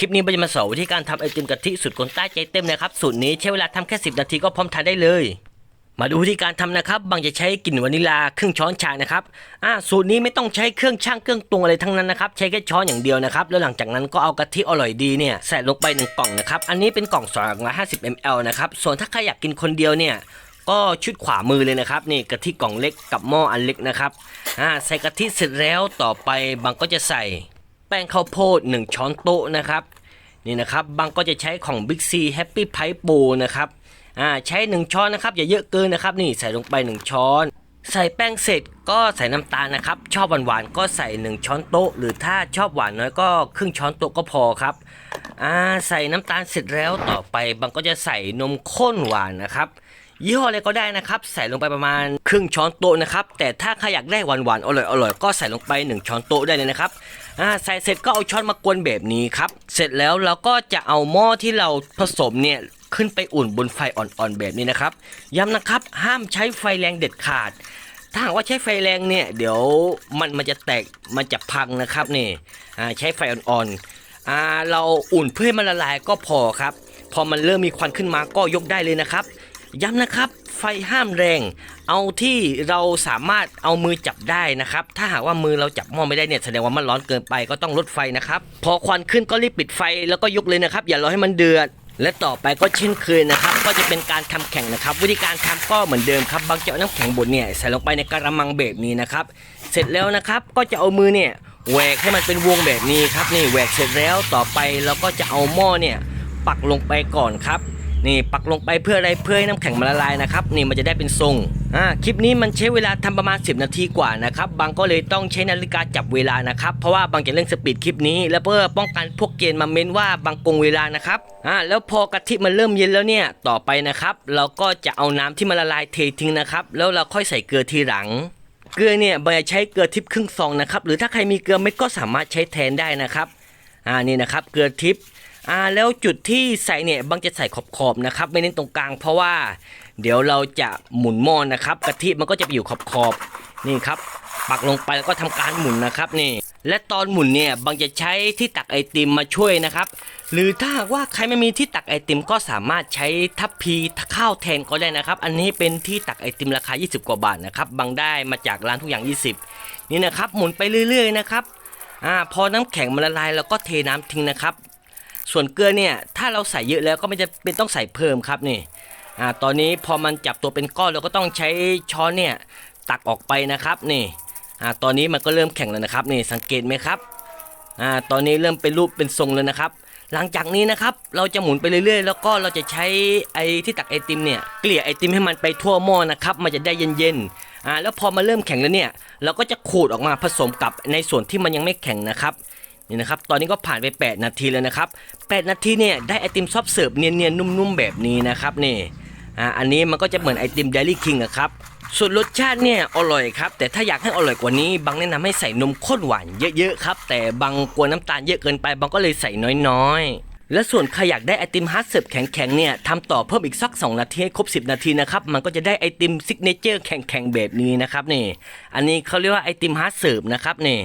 คลิปนี้บรรยมาสอนวิธีการทำไอติมกะทิสุดคนใต้ใจเต็มนะครับ สูตรนี้ใช้เวลาทำแค่ 10 นาทีก็พร้อมทานได้เลย มาดูวิธีการทำนะครับ บางจะใช้กลิ่นวานิลาครึ่งช้อนชานะครับอ่าสูตรนี้ไม่ต้องใช้เครื่องช่างเครื่องตวงอะไรทั้งนั้นนะครับ ใช้แค่ช้อนอย่างเดียวนะครับ แล้วหลังจากนั้นก็เอากะทิอร่อยดีเนี่ยใส่ลงไปหนึ่งกล่องนะครับ อันนี้เป็นกล่อง250 ml นะครับ ส่วนถ้าใครอยากกินคนเดียวเนี่ยก็ชุดขวามือเลยนะครับนี่กะทิกล่องเล็กกับหม้ออันเล็กนะครับอ่าใส่กะทิเสร็จแล้วต่อไปบางก็จะใส่ แป้งข้าวโพด 1 ช้อนโต๊ะนะครับนี่นะครับบางก็จะใช้ของ Big C Happy Pipe b o นะครับอ่าใช้ 1 ช้อนนะครับอย่าเยอะเกินนะครับนี่ใส่ลงไป 1 ช้อน ใส่แป้งเสร็จก็ใส่น้ำตาลนะครับ ชอบหวานๆก็ใส่ 1 ช้อนโต๊ะ หรือถ้าชอบหวานน้อยก็ครึ่งช้อนโต๊ะก็พอครับอ่าใส่น้ำตาลเสร็จแล้วต่อไปบางก็จะใส่นมข้นหวานนะครับ ยี่ห้ออะไรก็ได้นะครับ ใส่ลงไปประมาณครึ่งช้อนโต๊ะนะครับ แต่ถ้าใครอยากได้หวานๆอร่อยอร่อยๆก็ใส่ลงไป 1 ช้อนโต๊ะได้เลยนะครับอ่าใส่เสร็จก็เอาช้อนมากวนแบบนี้ครับ เสร็จแล้วเราก็จะเอาหม้อที่เราผสมเนี่ยขึ้นไปอุ่นบนไฟอ่อนๆแบบนี้นะครับ ย้ำนะครับห้ามใช้ไฟแรงเด็ดขาด ถ้าหากว่าใช้ไฟแรงเนี่ยเดี๋ยวมันมันจะแตกมันจะพังนะครับนี่อ่าใช้ไฟอ่อนๆอ่าเราอุ่นเพื่อให้มันละลายก็พอครับ พอมันเริ่มมีควันขึ้นมาก็ยกได้เลยนะครับ ย้ำนะครับ ไฟห้ามแรง เอาที่เราสามารถเอามือจับได้นะครับ ถ้าหากว่ามือเราจับหม้อไม่ได้เนี่ยแสดงว่ามันร้อนเกินไปก็ต้องลดไฟนะครับ พอควันขึ้นก็รีบปิดไฟแล้วก็ยกเลยนะครับ อย่ารอให้มันเดือดและต่อไปก็เช่นเคยนะครับ ก็จะเป็นการทำแข่งนะครับ วิธีการทำก็เหมือนเดิมครับบางจะเอาน้ำแข็งบดเนี่ยใส่ลงไปในกระมังแบบนี้นะครับ เสร็จแล้วนะครับก็จะเอามือเนี่ยแหวกให้มันเป็นวงแบบนี้ครับนี่แหวกเสร็จแล้วต่อไปเราก็จะเอาหม้อเนี่ยปักลงไปก่อนครับ นี่ปักลงไปเพื่ออะไรเพื่อให้น้ำแข็งมันละลายนะครับนี่มันจะได้เป็นทรงอ่าคลิปนี้มันใช้เวลาทำประมาณ 10 นาทีกว่านะครับบางก็เลยต้องใช้นาฬิกาจับเวลานะครับเพราะว่าบางจะเร่งสปีดคลิปนี้ แล้วเพื่อป้องกันพวกเกณฑ์มาเม้นว่าบางโกงเวลานะครับอ่าแล้วพอกะทิมันเริ่มเย็นแล้วเนี่ยต่อไปนะครับ เราก็จะเอาน้ำที่มันละลายเททิ้งนะครับแล้วเราค่อยใส่เกลือทีหลังเกลือเนี่ยบางจะใช้เกลือทิพย์ครึ่งซองนะครับหรือถ้าใครมีเกลือเม็ดก็สามารถใช้แทนได้นะครับอ่านี่นะครับเกลือทิพย์ อ่าแล้วจุดที่ใส่เนี่ยบางจะใส่ขอบๆนะครับ ไม่เน้นตรงกลางเพราะว่า เดี๋ยวเราจะหมุนหม้อนนะครับกะทิมันก็จะไปอยู่ขอบๆนี่ครับปักลงไปแล้วก็ทำการหมุนนะครับนี่ และตอนหมุนเนี่ยบางจะใช้ที่ตักไอติมมาช่วยนะครับ หรือถ้าหากว่าใครไม่มีที่ตักไอติมก็สามารถใช้ทัพพีข้าวแทนก็ได้นะครับ อันนี้เป็นที่ตักไอติมราคา 20 กว่าบาทนะครับบางได้มาจากร้านทุกอย่าง 20 นี่นะครับ หมุนไปเรื่อย ๆ นะครับอ่าพอน้ำแข็งมันละลายเราก็เทน้ำทิ้งนะครับ ส่วนเกลือเนี่ยถ้าเราใส่เยอะแล้วก็ไม่จะเป็นต้องใส่เพิ่มครับนี่อ่าตอนนี้พอมันจับตัวเป็นก้อนเราก็ต้องใช้ช้อนเนี่ยตักออกไปนะครับนี่อ่าตอนนี้มันก็เริ่มแข็งแล้วนะครับนี่สังเกตไหมครับอ่าตอนนี้เริ่มเป็นรูปเป็นทรงแล้วนะครับ หลังจากนี้นะครับเราจะหมุนไปเรื่อยๆ แล้วก็เราจะใช้ไอ้ที่ตักไอติมเนี่ยเกลี่ยไอติมให้มันไปทั่วหม้อนะครับมันจะได้เย็นๆอ่าแล้วพอมาเริ่มแข็งแล้วเนี่ยเราก็จะขูดออกมาผสมกับในส่วนที่มันยังไม่แข็งนะครับ นี่นะครับ ตอนนี้ก็ผ่านไป 8 นาทีแล้วนะครับ 8 นาทีเนี่ยได้ไอติมซอฟเสิร์ฟเนียนๆนุ่มๆแบบนี้นะครับนี่อ่าอันนี้มันก็จะเหมือนไอติมเดลี่คิงอะครับส่วนรสชาติเนี่ยอร่อยครับ แต่ถ้าอยากให้อร่อยกว่านี้บางแนะนำให้ใส่นมข้นหวานเยอะๆครับ แต่บางกลัวน้ำตาลเยอะเกินไปบางก็เลยใส่น้อยๆ และส่วนใครอยากได้ไอติมฮาร์ดเสิร์ฟแข็งๆเนี่ยทำต่อเพิ่มอีกสัก 2 นาทีให้ครบ 10 นาทีนะครับ มันก็จะได้ไอติมซิกเนเจอร์แข็งๆแบบนี้นะครับนี่อันนี้เขาเรียกว่าไอติมฮาร์ดเสิร์ฟนะครับนี่